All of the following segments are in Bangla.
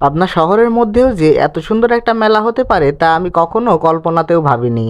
আপনার শহরের মধ্যেও যে এত সুন্দর একটা মেলা হতে পারে তা আমি কখনো কল্পনাতেও ভাবিনি।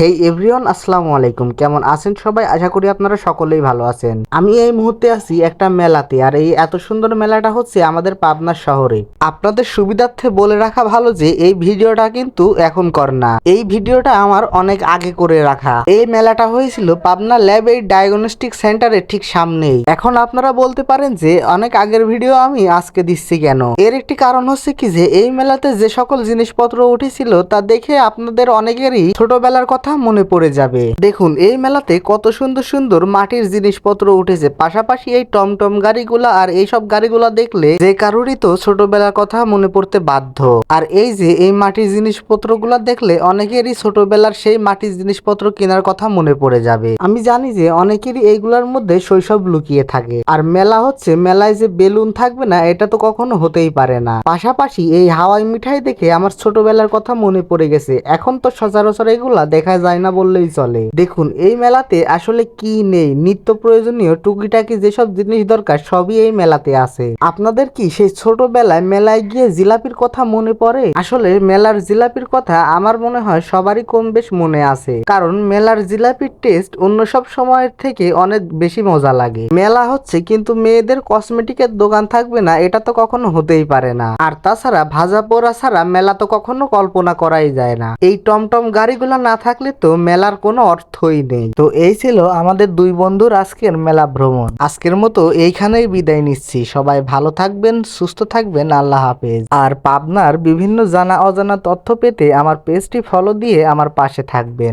হেই এভরিওয়ান আসসালামু আলাইকুম। কেমন আছেন সবাই? আশা করি আপনারা সকলেই ভালো আছেন। আমি এই মুহূর্তে আছি একটা মেলাতে, আর এই এত সুন্দর মেলাটা হচ্ছে আমাদের পাবনা শহরে। আপনাদের সুবিধার্থে বলে রাখা ভালো যে, এই ভিডিওটা কিন্তু এখন কর না। এই ভিডিওটা আমার অনেক আগে করে রাখা। এই মেলাটা হয়েছিল পাবনা ল্যাব এই ডায়াগনস্টিক সেন্টারের ঠিক সামনেই। এখন আপনারা বলতে পারেন যে, অনেক আগের ভিডিও আমি আজকে দিচ্ছি কেন? এর একটি কারণ হচ্ছে কি যে, এই মেলাতে যে সকল জিনিসপত্র উঠেছিল, তা দেখে আপনাদের অনেকেরই ছোটবেলার কথা মনে পড়ে যাবে। দেখুন, এই মেলাতে কত সুন্দর সুন্দর মাটির জিনিসপত্র উঠেছে। পাশাপাশি এই টমটম গাড়িগুলা আর এইসব গাড়িগুলা দেখলে যে কারোরই তো ছোটবেলার কথা মনে পড়তে বাধ্য। আর এই যে, এই মাটির জিনিসপত্রগুলা দেখলে অনেকেরই ছোটবেলার সেই মাটির জিনিসপত্র কেনার কথা মনে পড়ে যাবে। আমি জানি যে, অনেকেরই এইগুলার মধ্যে শৈশব লুকিয়ে থাকে। আর মেলা হচ্ছে, মেলায় যে বেলুন থাকবে না, এটা তো কখনো হতেই পারে না। পাশাপাশি এই হাওয়াই মিঠাই দেখে আমার ছোটবেলার কথা মনে পড়ে গেছে। এখন তো সচরাচর এগুলা দেখা যায় না বললেই চলে। দেখুন, এই মেলাতে আসলে কি নেই? নিত্য প্রয়োজনীয় টুকিটাকি যেসব জিনিস দরকার, সবই এই মেলাতে আছে। আপনাদের কি সেই ছোটবেলায় মেলায় গিয়ে জিলাপির কথা মনে পড়ে? আসলে মেলার জিলাপির কথা আমার মনে হয় সবারই কম বেশ মনে আছে। কারণ মেলার জিলাপির টেস্ট অন্য সব সময়ের থেকে অনেক বেশি মজা লাগে। মেলা হচ্ছে কিন্তু মেয়েদের কসমেটিকের দোকান থাকবে না, এটা তো কখনো হতেই পারে না। আর তাছাড়া ভাজা পোড়া ছাড়া মেলা তো কখনো কল্পনা করাই যায় না। এই টমটম গাড়িগুলো না থাকলে তো মেলার কোনো অর্থই নেই। তো এই ছিল আমাদের দুই বন্ধুর আজকের মেলা ভ্রমণ। আজকের মতো এইখানেই বিদায় নিচ্ছি। সবাই ভালো থাকবেন, সুস্থ থাকবেন, আল্লাহ হাফেজ। আর পাবনার বিভিন্ন জানা অজানা তথ্য পেতে আমার পেজটি ফলো দিয়ে আমার পাশে থাকবেন।